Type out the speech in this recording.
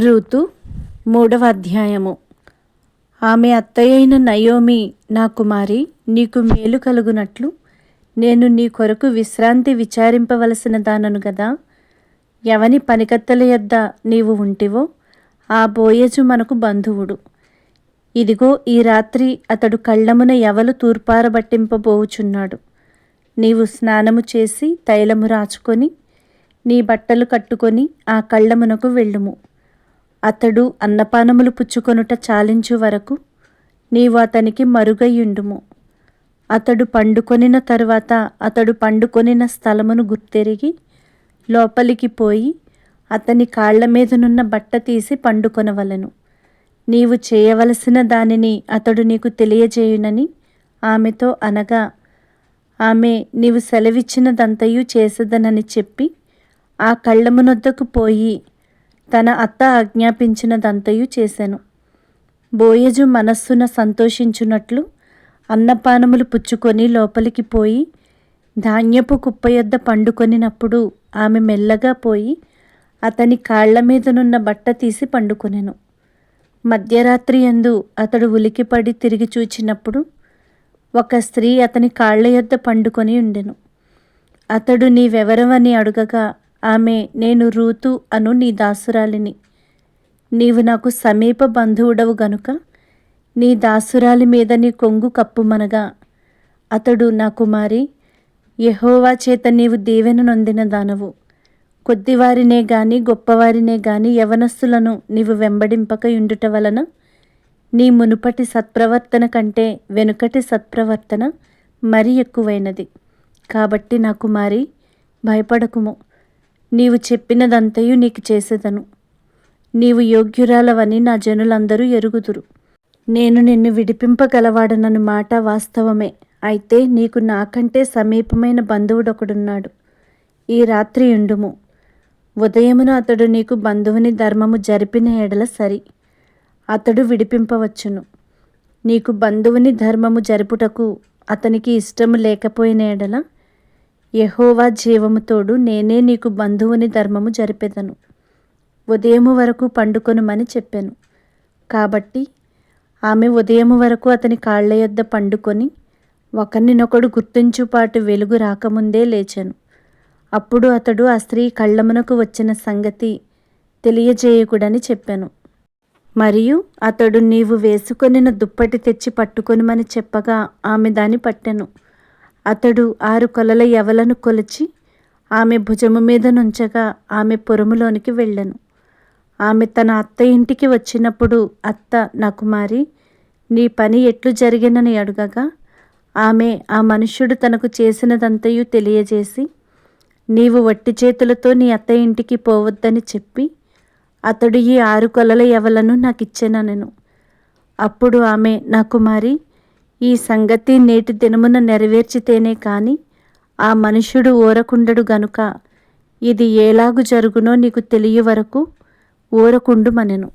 Ruth మూడవ అధ్యాయము. ఆమె అత్తయ్యైన నయోమి నా కుమారి నీకు మేలు కలుగునట్లు నేను నీ కొరకు విశ్రాంతి విచారింపవలసిన దానను గదా. ఎవని పనికత్తెల యొద్ద నీవు ఉంటివో ఆ బోయజు మనకు బంధువుడు. ఇదిగో ఈ రాత్రి అతడు కళ్ళమున ఎవలు తూర్పారబట్టింపబోవుచున్నాడు. నీవు స్నానము చేసి తైలము రాచుకొని నీ బట్టలు కట్టుకొని ఆ కళ్ళమునకు వెళ్ళుము. అతడు అన్నపానములు పుచ్చుకొనుట చాలించు వరకు నీవు అతనికి మరుగయ్యుండుము అతడు పండుకొనిన తరువాత అతడు పండుకొనిన స్థలమును గుర్తెరిగి లోపలికి పోయి అతని కాళ్ళ మీదనున్న బట్ట తీసి పండుకొనవలెను. నీవు చేయవలసిన దానిని అతడు నీకు తెలియజేయునని ఆమెతో అనగా ఆమె నీవు సెలవిచ్చినదంతయు చేసదనని చెప్పి ఆ కళ్ళమునొద్దకు పోయి తన అత్త ఆజ్ఞాపించినదంతయు చేశాను బోయజు మనస్సున సంతోషించున్నట్లు అన్నపానములు పుచ్చుకొని లోపలికి పోయి ధాన్యపు కుప్ప యొద్ద పండుకొనినప్పుడు ఆమె మెల్లగా పోయి అతని కాళ్ళ మీదనున్న బట్ట తీసి పండుకొనెను. మధ్యరాత్రి ఎందు అతడు ఉలికిపడి తిరిగి చూచినప్పుడు ఒక స్త్రీ అతని కాళ్ళ యొద్ద పండుకొని ఉండెను. అతడు నీవెవరవని అడుగగా ఆమె నేను రూతు అను నీ దాసురాలిని. నీవు నాకు సమీప బంధువుడవు గనుక నీ దాసురాలి మీద నీ కొంగు కప్పుమనగా. అతడు నా కుమారి యహోవా చేత నీవు దీవెన నొందిన దానవు. కొద్దివారినే గాని గొప్పవారినే గాని యవనస్తులను నీవు వెంబడింపక ఉండుట వలన నీ మునుపటి సత్ప్రవర్తన కంటే వెనుకటి సత్ప్రవర్తన మరి ఎక్కువైనది. కాబట్టి నా కుమారి భయపడకుము. నీవు చెప్పినదంతయు నీకు చేసేదను. నీవు యోగ్యురాలవని నా జనులందరూ ఎరుగుదురు. నేను నిన్ను విడిపింపగలవాడనను మాట వాస్తవమే. అయితే నీకు నాకంటే సమీపమైన బంధువుడొకడున్నాడు. ఈ రాత్రి ఉండుము ఉదయమున అతడు నీకు బంధువుని ధర్మము జరిపిన ఎడల సరి. అతడు విడిపింపవచ్చును. నీకు బంధువుని ధర్మము జరుపుటకు అతనికి ఇష్టము లేకపోయిన ఎడల యహోవా జీవముతోడు నేనే నీకు బంధువుని ధర్మము జరిపెదను. ఉదయము వరకు పండుకొనుమని చెప్పాను. కాబట్టి ఆమె ఉదయము వరకు అతని కాళ్ళ యొద్ద పండుకొని ఒకరినొకడు గుర్తించుపాటు వెలుగు రాకముందే లేచాను. అప్పుడు అతడు ఆ స్త్రీ కళ్ళమునకు వచ్చిన సంగతి తెలియజేయకుడని చెప్పాను. మరియు అతడు నీవు వేసుకొనిన దుప్పటి తెచ్చి పట్టుకొనుమని చెప్పగా ఆమె దాని పట్టెను. అతడు ఆరు కొలల ఎవలను కొలిచి ఆమె భుజము మీద నుంచగా ఆమె పొరుములోనికి వెళ్ళను. ఆమె తన అత్త ఇంటికి వచ్చినప్పుడు అత్త నా కుమారి నీ పని ఎట్లు జరిగినని అడగగా ఆమె ఆ మనుష్యుడు తనకు చేసినదంతయు తెలియజేసి నీవు వట్టి చేతులతో నీ అత్త ఇంటికి పోవద్దని చెప్పి అతడు ఈ ఆరు కొలల ఎవలను నాకు ఇచ్చాననెను అప్పుడు ఆమె నా కుమారి ఈ సంగతి నేటి దినమున నెరవేర్చితేనే కాని ఆ మనుష్యుడు ఓరకుండడు గనుక ఇది ఏలాగు జరుగునో నీకు తెలియ వరకు ఊరకుండుమనెను.